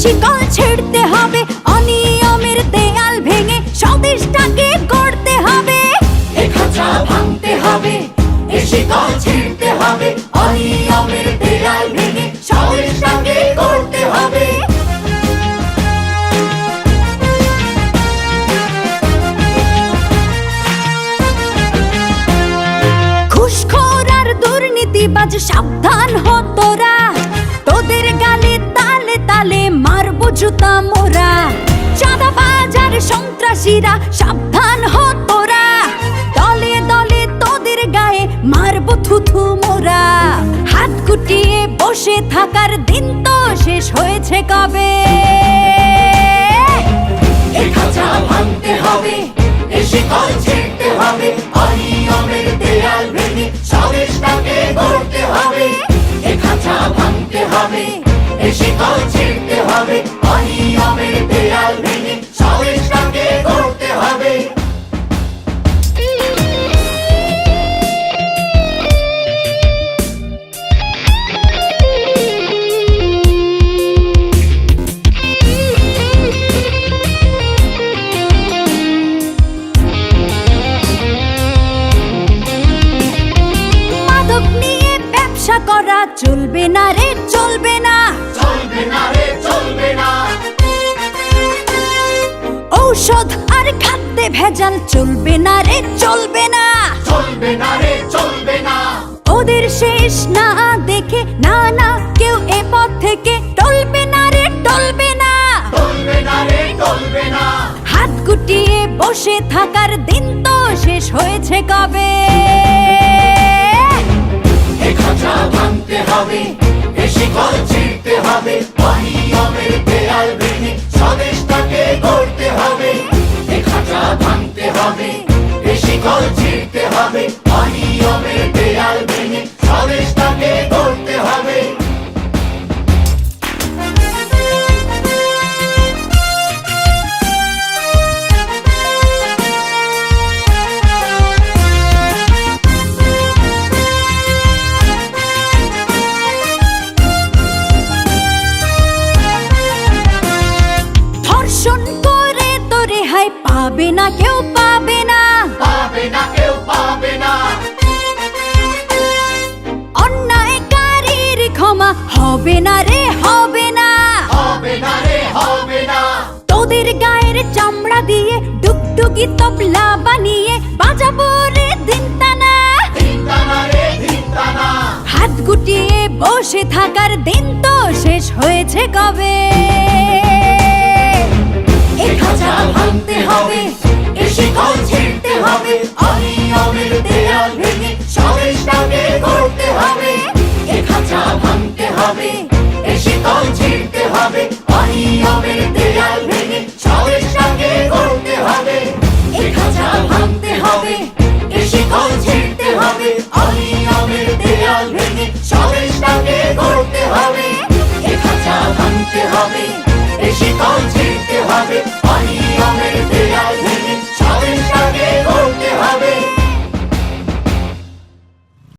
শিকল ছিঁড়তে হবে অনিয়মের দেয়াল ভেঙে স্বদেশটাকে গড়তে হবে। এ খাঁচা ভাঙতে হবে এ শিকল ছিঁড়তে হবে অনিয়মের দেয়াল ভেঙে স্বদেশটাকে করতে হবে। আর দুর্নীতিবাজ সাবধান হ জুতা মোরা চাঁদাবাজ আর সন্ত্রাসীরা, সাবধান হ তোরা। দলে দলে তোদের গায়ে মারবো থুথু মোরা। হাত গুটিয়ে বসে থাকার দিন তো শেষ হয়েছে কবে? হবে, এ শিকল ছিঁড়তে হবে চলবে না রে চলবে না। চলবে না রে চলবে না। ঔষধ আর খাদ্যে ভেজাল চলবে না রে চলবে না। চলবে না রে চলবে না। ওদের শেষ না দেখে না না কেউ এ পথ থেকে টলবে না রে টলবে না। চলবে না রে চলবে না। হাত গুটিয়ে বসে থাকার দিন তো শেষ হয়েছে কবে? খাঁচা ভাঙতে হবে। এ শিকল পাবে না কেউ পাবে না। পাবে না কেউ পাবে না। অন্যায়কারীর ক্ষমা হবে না রে হবে না। হবে না রে হবে না। তোদের গায়ের চামড়া দিয়ে ডুগডুগি তবলা বানিয়ে বাজাবো রে দিনতানা। ধিনতানা রে ধিনতানা হাত গুটিয়ে বসে থাকার দিন তো শেষ হয়েছে কবে? স্বাধীনতাকে করতে হবে।